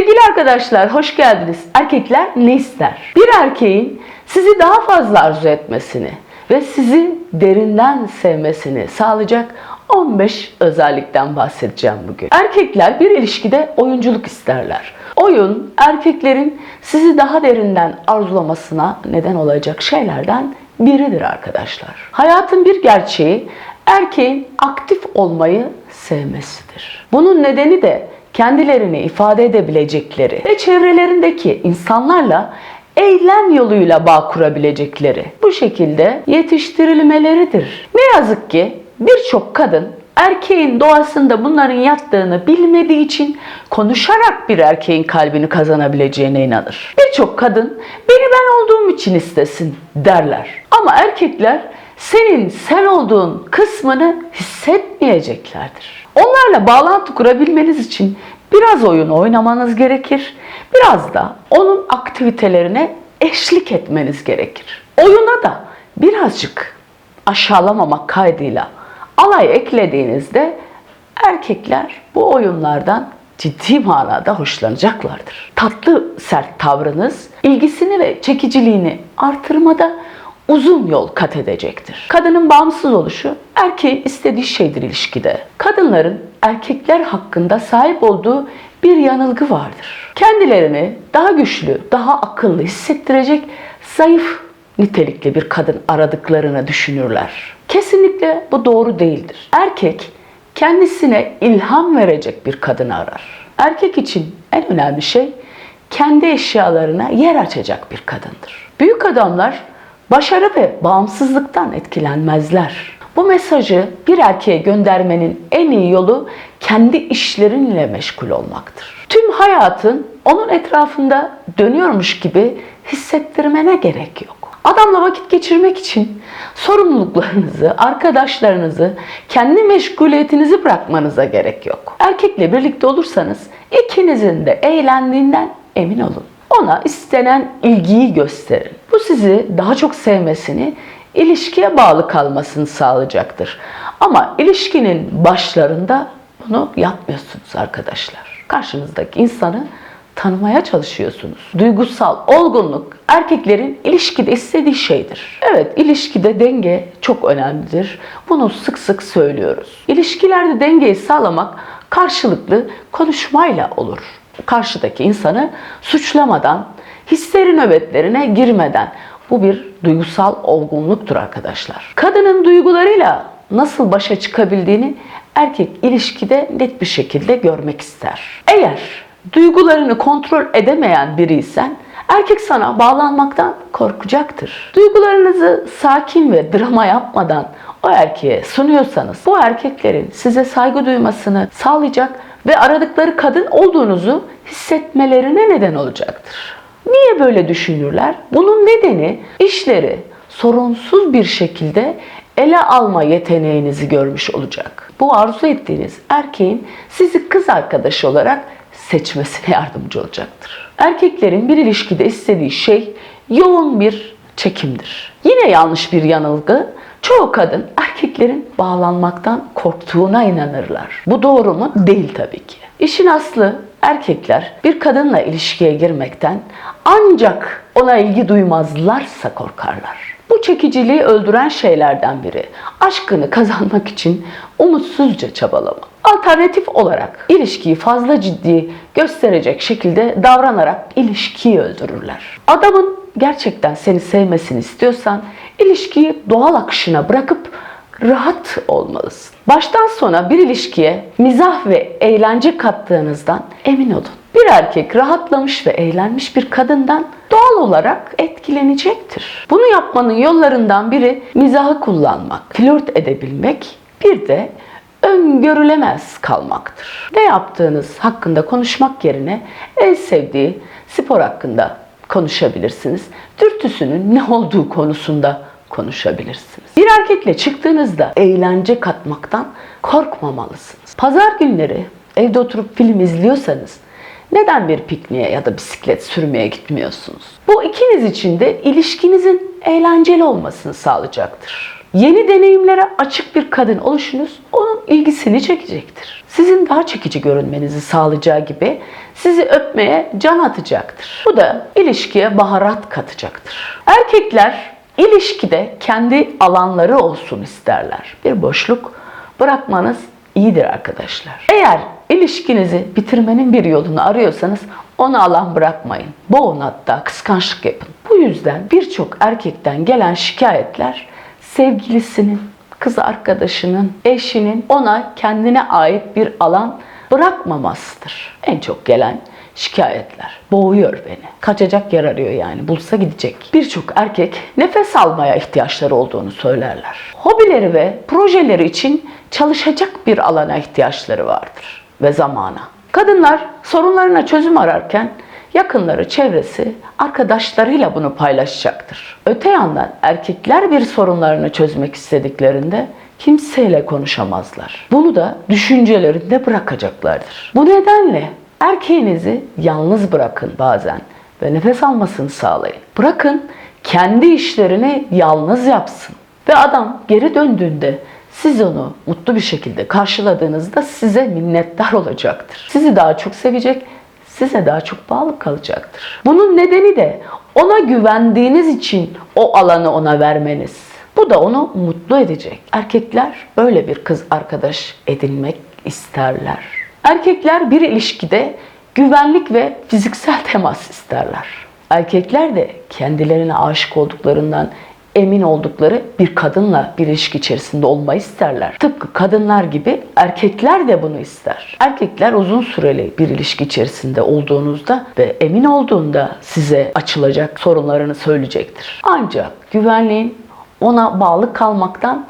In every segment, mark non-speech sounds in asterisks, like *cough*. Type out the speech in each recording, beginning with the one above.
Sevgili arkadaşlar hoş geldiniz. Erkekler ne ister? Bir erkeğin sizi daha fazla arzu etmesini ve sizi derinden sevmesini sağlayacak 15 özellikten bahsedeceğim bugün. Erkekler bir ilişkide oyunculuk isterler. Oyun erkeklerin sizi daha derinden arzulamasına neden olacak şeylerden biridir arkadaşlar. Hayatın bir gerçeği erkeğin aktif olmayı sevmesidir. Bunun nedeni de kendilerini ifade edebilecekleri ve çevrelerindeki insanlarla eylem yoluyla bağ kurabilecekleri bu şekilde yetiştirilmeleridir. Ne yazık ki birçok kadın erkeğin doğasında bunların yattığını bilmediği için konuşarak bir erkeğin kalbini kazanabileceğine inanır. Birçok kadın beni ben olduğum için istesin derler. Ama erkekler senin sen olduğun kısmını hissetmeyeceklerdir. Onlarla bağlantı kurabilmeniz için biraz oyun oynamanız gerekir. Biraz da onun aktivitelerine eşlik etmeniz gerekir. Oyuna da birazcık aşağılamamak kaydıyla alay eklediğinizde erkekler bu oyunlardan ciddi manada hoşlanacaklardır. Tatlı sert tavrınız ilgisini ve çekiciliğini artırmada uzun yol kat edecektir. Kadının bağımsız oluşu erkeğin istediği şeydir ilişkide. Kadınların erkekler hakkında sahip olduğu bir yanılgı vardır. Kendilerini daha güçlü, daha akıllı hissettirecek zayıf nitelikli bir kadın aradıklarını düşünürler. Kesinlikle bu doğru değildir. Erkek kendisine ilham verecek bir kadını arar. Erkek için en önemli şey kendi eşyalarına yer açacak bir kadındır. Büyük adamlar başarı ve bağımsızlıktan etkilenmezler. Bu mesajı bir erkeğe göndermenin en iyi yolu kendi işlerinle meşgul olmaktır. Tüm hayatın onun etrafında dönüyormuş gibi hissettirmene gerek yok. Adamla vakit geçirmek için sorumluluklarınızı, arkadaşlarınızı, kendi meşguliyetinizi bırakmanıza gerek yok. Erkekle birlikte olursanız ikinizin de eğlendiğinden emin olun. Ona istenen ilgiyi gösterin. Bu sizi daha çok sevmesini, ilişkiye bağlı kalmasını sağlayacaktır. Ama ilişkinin başlarında bunu yapmıyorsunuz arkadaşlar. Karşınızdaki insanı tanımaya çalışıyorsunuz. Duygusal olgunluk erkeklerin ilişkide istediği şeydir. Evet, ilişkide denge çok önemlidir. Bunu sık sık söylüyoruz. İlişkilerde dengeyi sağlamak karşılıklı konuşmayla olur. Karşıdaki insanı suçlamadan, histeri nöbetlerine girmeden bu bir duygusal olgunluktur arkadaşlar. Kadının duygularıyla nasıl başa çıkabildiğini erkek ilişkide net bir şekilde görmek ister. Eğer duygularını kontrol edemeyen biriysen erkek sana bağlanmaktan korkacaktır. Duygularınızı sakin ve drama yapmadan o erkeğe sunuyorsanız bu erkeklerin size saygı duymasını sağlayacak ve aradıkları kadın olduğunuzu hissetmelerine neden olacaktır. Niye böyle düşünürler? Bunun nedeni işleri sorunsuz bir şekilde ele alma yeteneğinizi görmüş olacak. Bu arzu ettiğiniz erkeğin sizi kız arkadaşı olarak seçmesine yardımcı olacaktır. Erkeklerin bir ilişkide istediği şey yoğun bir çekimdir. Yine yanlış bir yanılgı. Çoğu kadın erkeklerin bağlanmaktan korktuğuna inanırlar. Bu doğru mu? Değil tabii ki. İşin aslı erkekler bir kadınla ilişkiye girmekten ancak ona ilgi duymazlarsa korkarlar. Bu çekiciliği öldüren şeylerden biri aşkını kazanmak için umutsuzca çabalama. Alternatif olarak ilişkiyi fazla ciddi gösterecek şekilde davranarak ilişkiyi öldürürler. Adamın gerçekten seni sevmesini istiyorsan ilişkiyi doğal akışına bırakıp rahat olmalısın. Baştan sona bir ilişkiye mizah ve eğlence kattığınızdan emin olun. Bir erkek rahatlamış ve eğlenmiş bir kadından doğal olarak etkilenecektir. Bunu yapmanın yollarından biri mizahı kullanmak, flört edebilmek, bir de öngörülemez kalmaktır. Ne yaptığınız hakkında konuşmak yerine en sevdiği spor hakkında konuşabilirsiniz. Dürtüsünün ne olduğu konusunda konuşabilirsiniz. Bir erkekle çıktığınızda eğlence katmaktan korkmamalısınız. Pazar günleri evde oturup film izliyorsanız neden bir pikniğe ya da bisiklet sürmeye gitmiyorsunuz? Bu ikiniz için de ilişkinizin eğlenceli olmasını sağlayacaktır. Yeni deneyimlere açık bir kadın oluşunuz onun ilgisini çekecektir. Sizin daha çekici görünmenizi sağlayacağı gibi sizi öpmeye can atacaktır. Bu da ilişkiye baharat katacaktır. Erkekler ilişkide kendi alanları olsun isterler. Bir boşluk bırakmanız iyidir arkadaşlar. Eğer ilişkinizi bitirmenin bir yolunu arıyorsanız ona alan bırakmayın. Boğun hatta kıskançlık yapın. Bu yüzden birçok erkekten gelen şikayetler sevgilisinin, kız arkadaşının, eşinin ona kendine ait bir alan bırakmamasıdır. En çok gelen şikayetler. Boğuyor beni. Kaçacak yer arıyor yani. Bulsa gidecek. Birçok erkek nefes almaya ihtiyaçları olduğunu söylerler. Hobileri ve projeleri için çalışacak bir alana ihtiyaçları vardır ve zamana. Kadınlar sorunlarına çözüm ararken yakınları, çevresi, arkadaşlarıyla bunu paylaşacaktır. Öte yandan erkekler bir sorunlarını çözmek istediklerinde kimseyle konuşamazlar. Bunu da düşüncelerinde bırakacaklardır. Bu nedenle erkeğinizi yalnız bırakın bazen ve nefes almasını sağlayın. Bırakın kendi işlerini yalnız yapsın. Ve adam geri döndüğünde siz onu mutlu bir şekilde karşıladığınızda size minnettar olacaktır. Sizi daha çok sevecek, size daha çok bağlı kalacaktır. Bunun nedeni de ona güvendiğiniz için o alanı ona vermeniz. Bu da onu mutlu edecek. Erkekler böyle bir kız arkadaş edinmek isterler. Erkekler bir ilişkide güvenlik ve fiziksel *laughs* temas isterler. Erkekler de kendilerine aşık olduklarından emin oldukları bir kadınla bir ilişki içerisinde olmayı isterler. Tıpkı kadınlar gibi erkekler de bunu ister. Erkekler uzun süreli bir ilişki içerisinde olduğunuzda ve emin olduğunda size açılacak sorunlarını söyleyecektir. Ancak güvenliğin ona bağlı kalmaktan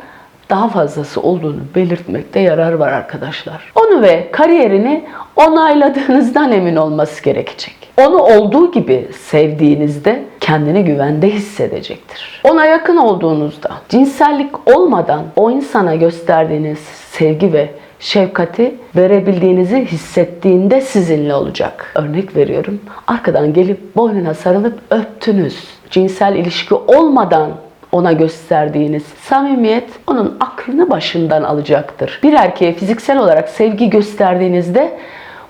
daha fazlası olduğunu belirtmekte yarar var arkadaşlar. Onu ve kariyerini onayladığınızdan emin olması gerekecek. Onu olduğu gibi sevdiğinizde kendini güvende hissedecektir. Ona yakın olduğunuzda cinsellik olmadan o insana gösterdiğiniz sevgi ve şefkati verebildiğinizi hissettiğinde sizinle olacak. Örnek veriyorum. Arkadan gelip boynuna sarılıp öptünüz. Cinsel ilişki olmadan ona gösterdiğiniz samimiyet onun aklını başından alacaktır. Bir erkeğe fiziksel olarak sevgi gösterdiğinizde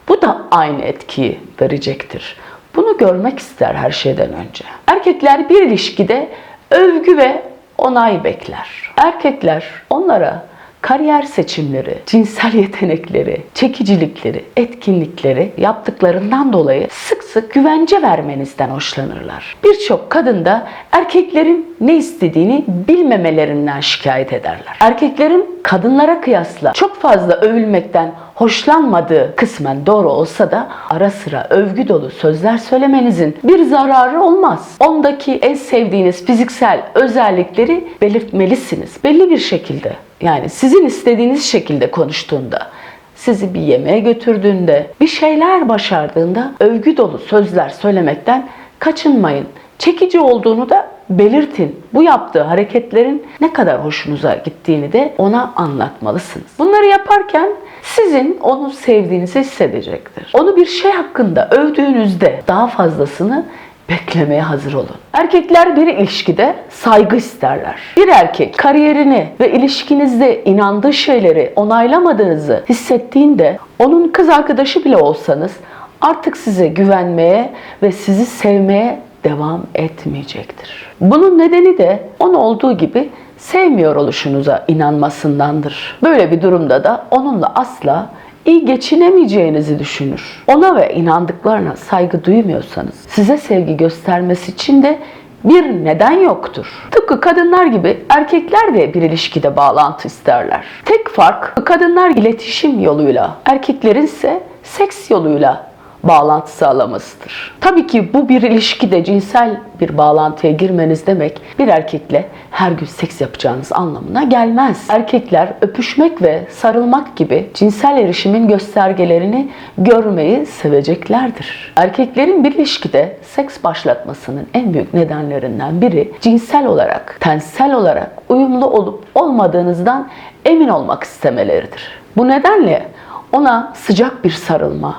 bu da aynı etkiyi verecektir. Bunu görmek ister her şeyden önce. Erkekler bir ilişkide övgü ve onay bekler. Erkekler onlara kariyer seçimleri, cinsel yetenekleri, çekicilikleri, etkinlikleri yaptıklarından dolayı sık sık güvence vermenizden hoşlanırlar. Birçok kadın da erkeklerin ne istediğini bilmemelerinden şikayet ederler. Erkeklerin kadınlara kıyasla çok fazla övülmekten hoşlanmadığı kısmen doğru olsa da ara sıra övgü dolu sözler söylemenizin bir zararı olmaz. Ondaki en sevdiğiniz fiziksel özellikleri belirtmelisiniz. Belli bir şekilde yani sizin istediğiniz şekilde konuştuğunda, sizi bir yemeğe götürdüğünde, bir şeyler başardığında övgü dolu sözler söylemekten kaçınmayın. Çekici olduğunu da belirtin. Bu yaptığı hareketlerin ne kadar hoşunuza gittiğini de ona anlatmalısınız. Bunları yaparken sizin onu sevdiğinizi hissedecektir. Onu bir şey hakkında övdüğünüzde daha fazlasını beklemeye hazır olun. Erkekler bir ilişkide saygı isterler. Bir erkek kariyerini ve ilişkinizde inandığı şeyleri onaylamadığınızı hissettiğinde onun kız arkadaşı bile olsanız artık size güvenmeye ve sizi sevmeye devam etmeyecektir. Bunun nedeni de onu olduğu gibi sevmiyor oluşunuza inanmasındandır. Böyle bir durumda da onunla asla iyi geçinemeyeceğinizi düşünür. Ona ve inandıklarına saygı duymuyorsanız size sevgi göstermesi için de bir neden yoktur. Tıpkı kadınlar gibi erkekler de bir ilişkide bağlantı isterler. Tek fark kadınlar iletişim yoluyla, erkeklerin ise seks yoluyla bağlantı sağlamasıdır. Tabii ki bu bir ilişkide cinsel bir bağlantıya girmeniz demek bir erkekle her gün seks yapacağınız anlamına gelmez. Erkekler öpüşmek ve sarılmak gibi cinsel erişimin göstergelerini görmeyi seveceklerdir. Erkeklerin bir ilişkide seks başlatmasının en büyük nedenlerinden biri cinsel olarak, tensel olarak uyumlu olup olmadığınızdan emin olmak istemeleridir. Bu nedenle ona sıcak bir sarılma,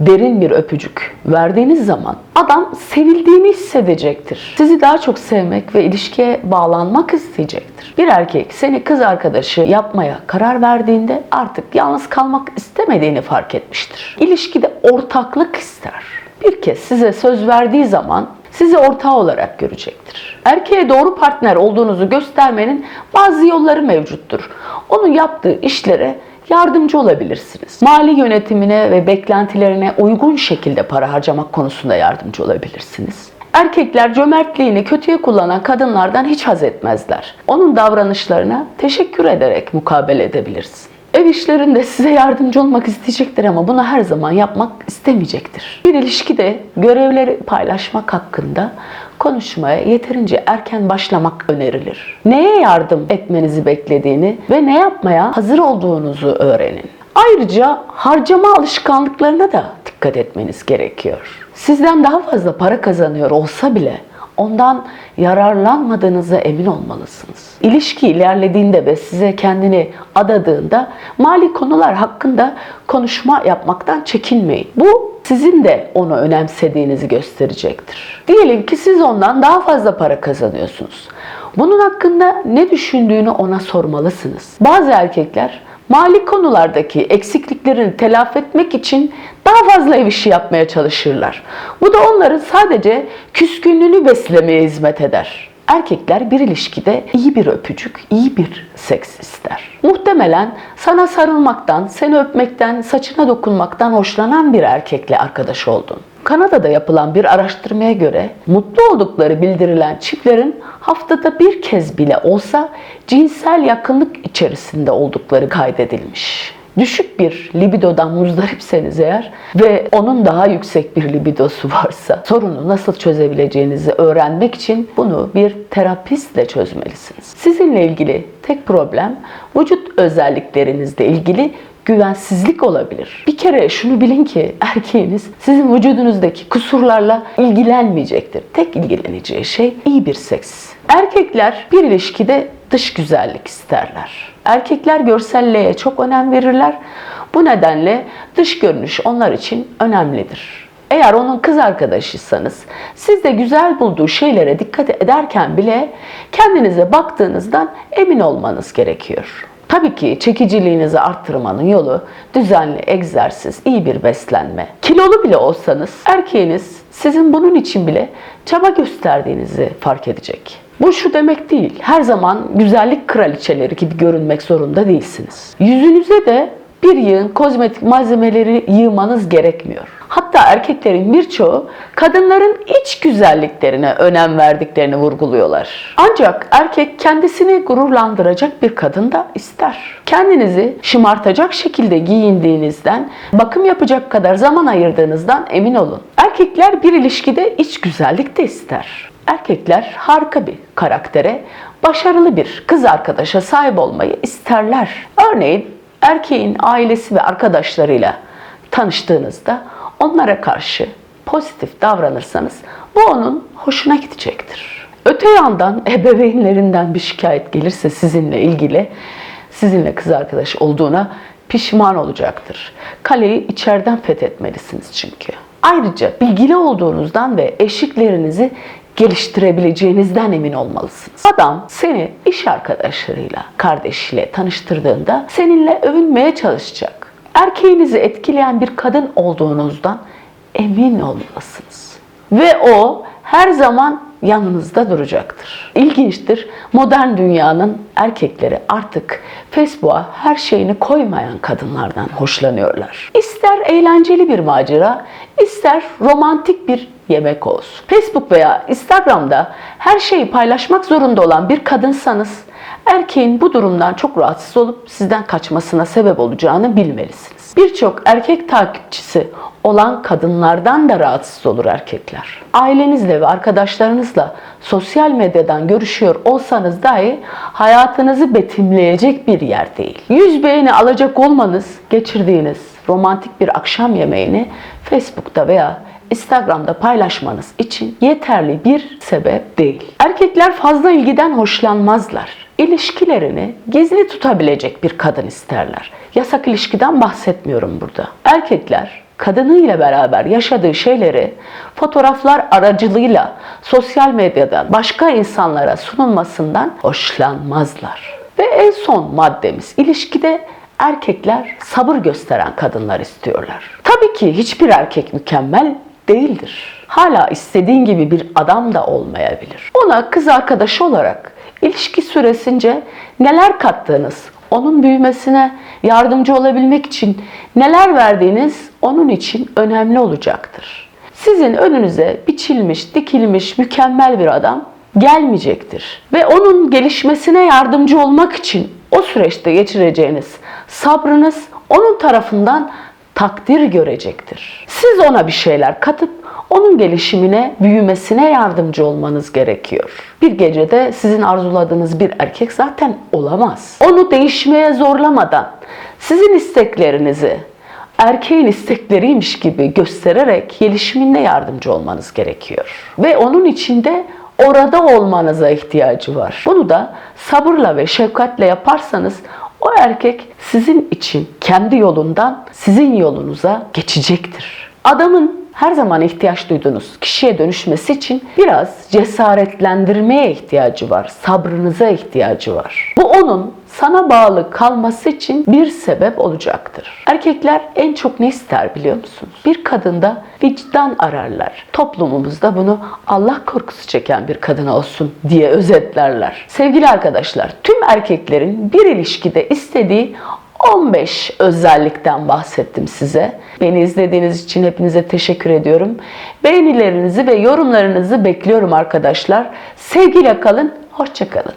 derin bir öpücük verdiğiniz zaman adam sevildiğini hissedecektir. Sizi daha çok sevmek ve ilişkiye bağlanmak isteyecektir. Bir erkek seni kız arkadaşı yapmaya karar verdiğinde artık yalnız kalmak istemediğini fark etmiştir. İlişkide ortaklık ister. Bir kez size söz verdiği zaman sizi ortağı olarak görecektir. Erkeğe doğru partner olduğunuzu göstermenin bazı yolları mevcuttur. Onun yaptığı işlere yardımcı olabilirsiniz. Mali yönetimine ve beklentilerine uygun şekilde para harcamak konusunda yardımcı olabilirsiniz. Erkekler cömertliğini kötüye kullanan kadınlardan hiç haz etmezler. Onun davranışlarına teşekkür ederek mukabele edebilirsin. Ev işlerinde size yardımcı olmak isteyecektir ama bunu her zaman yapmak istemeyecektir. Bir ilişkide görevleri paylaşmak hakkında konuşmaya yeterince erken başlamak önerilir. Neye yardım etmenizi beklediğini ve ne yapmaya hazır olduğunuzu öğrenin. Ayrıca harcama alışkanlıklarına da dikkat etmeniz gerekiyor. Sizden daha fazla para kazanıyor olsa bile ondan yararlanmadığınıza emin olmalısınız. İlişki ilerlediğinde ve size kendini adadığında mali konular hakkında konuşma yapmaktan çekinmeyin. Bu sizin de onu önemsediğinizi gösterecektir. Diyelim ki siz ondan daha fazla para kazanıyorsunuz. Bunun hakkında ne düşündüğünü ona sormalısınız. Bazı erkekler mali konulardaki eksikliklerini telafi etmek için daha fazla ev işi yapmaya çalışırlar. Bu da onların sadece küskünlüğünü beslemeye hizmet eder. Erkekler bir ilişkide iyi bir öpücük, iyi bir seks ister. Muhtemelen sana sarılmaktan, seni öpmekten, saçına dokunmaktan hoşlanan bir erkekle arkadaş oldun. Kanada'da yapılan bir araştırmaya göre mutlu oldukları bildirilen çiftlerin haftada bir kez bile olsa cinsel yakınlık içerisinde oldukları kaydedilmiş. Düşük bir libidodan muzdaripseniz eğer ve onun daha yüksek bir libidosu *laughs* varsa sorunu nasıl çözebileceğinizi öğrenmek için bunu bir terapistle çözmelisiniz. Sizinle ilgili tek problem vücut özelliklerinizle ilgili güvensizlik olabilir. Bir kere şunu bilin ki erkeğiniz sizin vücudunuzdaki kusurlarla ilgilenmeyecektir. Tek ilgileneceği şey iyi bir seks. Erkekler bir ilişkide dış güzellik isterler. Erkekler görselliğe çok önem verirler. Bu nedenle dış görünüş onlar için önemlidir. Eğer onun kız arkadaşıysanız siz de güzel bulduğu şeylere dikkat ederken bile kendinize baktığınızdan emin olmanız gerekiyor. Tabii ki çekiciliğinizi arttırmanın yolu düzenli egzersiz, iyi bir beslenme. Kilolu bile olsanız erkeğiniz sizin bunun için bile çaba gösterdiğinizi fark edecek. Bu şu demek değil. Her zaman güzellik kraliçeleri gibi görünmek zorunda değilsiniz. Yüzünüze de bir yığın kozmetik malzemeleri yığmanız gerekmiyor. Hatta erkeklerin birçoğu kadınların iç güzelliklerine önem verdiklerini vurguluyorlar. Ancak erkek kendisini gururlandıracak bir kadın da ister. Kendinizi şımartacak şekilde giyindiğinizden, bakım yapacak kadar zaman ayırdığınızdan emin olun. Erkekler bir ilişkide iç güzellik de ister. Erkekler harika bir karaktere, başarılı bir kız arkadaşa sahip olmayı isterler. Örneğin erkeğin ailesi ve arkadaşlarıyla tanıştığınızda onlara karşı pozitif davranırsanız bu onun hoşuna gidecektir. Öte yandan ebeveynlerinden bir şikayet gelirse sizinle ilgili sizinle kız arkadaş olduğuna pişman olacaktır. Kaleyi içeriden fethetmelisiniz çünkü. Ayrıca bilgili olduğunuzdan ve eşiklerinizi geliştirebileceğinizden emin olmalısınız. Adam seni iş arkadaşlarıyla, kardeşiyle tanıştırdığında seninle övünmeye çalışacak. Erkeğinizi etkileyen bir kadın olduğunuzdan emin olmalısınız. Ve o her zaman yanınızda duracaktır. İlginçtir. Modern dünyanın erkekleri artık Facebook'a her şeyini koymayan kadınlardan hoşlanıyorlar. İster eğlenceli bir macera, ister romantik bir yemek olsun. Facebook veya Instagram'da her şeyi paylaşmak zorunda olan bir kadınsanız erkeğin bu durumdan çok rahatsız olup sizden kaçmasına sebep olacağını bilmelisiniz. Birçok erkek takipçisi olan kadınlardan da rahatsız olur erkekler. Ailenizle ve arkadaşlarınızla sosyal medyadan görüşüyor olsanız dahi hayatınızı betimleyecek bir yer değil. Yüz beğeni alacak olmanız geçirdiğiniz romantik bir akşam yemeğini Facebook'ta veya Instagram'da paylaşmanız için yeterli bir sebep değil. Erkekler fazla ilgiden hoşlanmazlar. İlişkilerini gizli tutabilecek bir kadın isterler. Yasak ilişkiden bahsetmiyorum burada. Erkekler kadınıyla beraber yaşadığı şeyleri fotoğraflar aracılığıyla sosyal medyadan başka insanlara sunulmasından hoşlanmazlar. Ve en son maddemiz ilişkide erkekler sabır gösteren kadınlar istiyorlar. Tabii ki hiçbir erkek mükemmel değildir. Hala istediğin gibi bir adam da olmayabilir. Ona kız arkadaşı olarak ilişki süresince neler kattığınız, onun büyümesine yardımcı olabilmek için neler verdiğiniz onun için önemli olacaktır. Sizin önünüze biçilmiş, dikilmiş mükemmel bir adam gelmeyecektir. Ve onun gelişmesine yardımcı olmak için o süreçte geçireceğiniz sabrınız onun tarafından takdir görecektir. Siz ona bir şeyler katıp onun gelişimine, büyümesine yardımcı olmanız gerekiyor. Bir gecede sizin arzuladığınız bir erkek zaten olamaz. Onu değişmeye zorlamadan sizin isteklerinizi erkeğin istekleriymiş gibi göstererek gelişimine yardımcı olmanız gerekiyor. Ve onun içinde orada olmanıza ihtiyacı var. Bunu da sabırla ve şefkatle yaparsanız o erkek sizin için kendi yolundan sizin yolunuza geçecektir. Adamın her zaman ihtiyaç duyduğunuz kişiye dönüşmesi için biraz cesaretlendirmeye ihtiyacı var. Sabrınıza ihtiyacı var. Bu onun sana bağlı kalması için bir sebep olacaktır. Erkekler en çok ne ister biliyor musunuz? Bir kadında vicdan ararlar. Toplumumuzda bunu Allah korkusu çeken bir kadın olsun diye özetlerler. Sevgili arkadaşlar, tüm erkeklerin bir ilişkide istediği 15 özellikten bahsettim size. Beni izlediğiniz için hepinize teşekkür ediyorum. Beğenilerinizi ve yorumlarınızı bekliyorum arkadaşlar. Sevgiyle kalın, hoşça kalın.